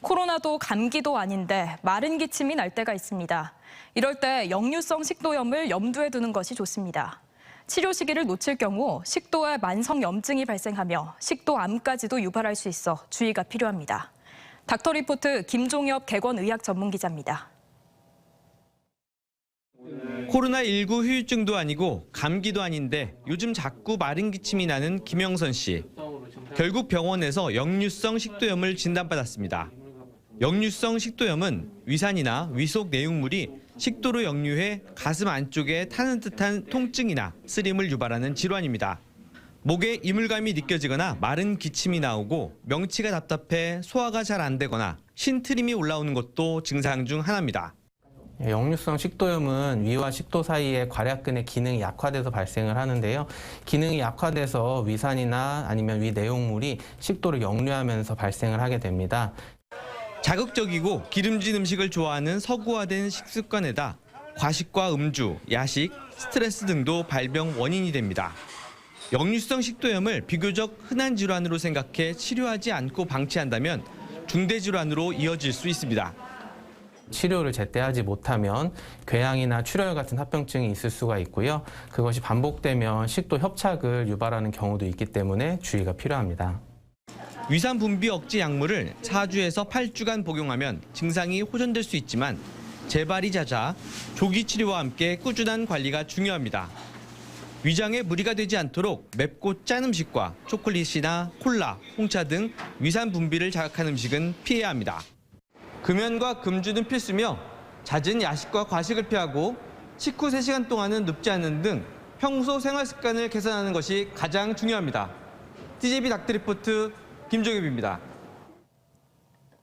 코로나도 감기도 아닌데 마른 기침이 날 때가 있습니다. 이럴 때 역류성 식도염을 염두에 두는 것이 좋습니다. 치료 시기를 놓칠 경우 식도에 만성 염증이 발생하며 식도암까지도 유발할 수 있어 주의가 필요합니다. 닥터 리포트 김종엽 개건의학 전문 기자입니다. 코로나19 후유증도 아니고 감기도 아닌데 요즘 자꾸 마른 기침이 나는 김영선 씨. 결국 병원에서 역류성 식도염을 진단받았습니다. 역류성 식도염은 위산이나 위속 내용물이 식도로 역류해 가슴 안쪽에 타는 듯한 통증이나 쓰림을 유발하는 질환입니다. 목에 이물감이 느껴지거나 마른 기침이 나오고 명치가 답답해 소화가 잘 안 되거나 신트림이 올라오는 것도 증상 중 하나입니다. 예, 역류성 식도염은 위와 식도 사이에 괄약근의 기능이 약화돼서 발생을 하는데요. 기능이 약화돼서 위산이나 아니면 위 내용물이 식도를 역류하면서 발생을 하게 됩니다. 자극적이고 기름진 음식을 좋아하는 서구화된 식습관에다 과식과 음주, 야식, 스트레스 등도 발병 원인이 됩니다. 역류성 식도염을 비교적 흔한 질환으로 생각해 치료하지 않고 방치한다면 중대 질환으로 이어질 수 있습니다. 치료를 제때 하지 못하면 궤양이나 출혈 같은 합병증이 있을 수가 있고요. 그것이 반복되면 식도 협착을 유발하는 경우도 있기 때문에 주의가 필요합니다. 위산 분비 억제 약물을 4주에서 8주간 복용하면 증상이 호전될 수 있지만 재발이 잦아 조기 치료와 함께 꾸준한 관리가 중요합니다. 위장에 무리가 되지 않도록 맵고 짠 음식과 초콜릿이나 콜라, 홍차 등 위산 분비를 자극하는 음식은 피해야 합니다. 금연과 금주는 필수며 잦은 야식과 과식을 피하고 식후 3시간 동안은 눕지 않는 등 평소 생활 습관을 개선하는 것이 가장 중요합니다. TJB 닥터리포트 김종엽입니다.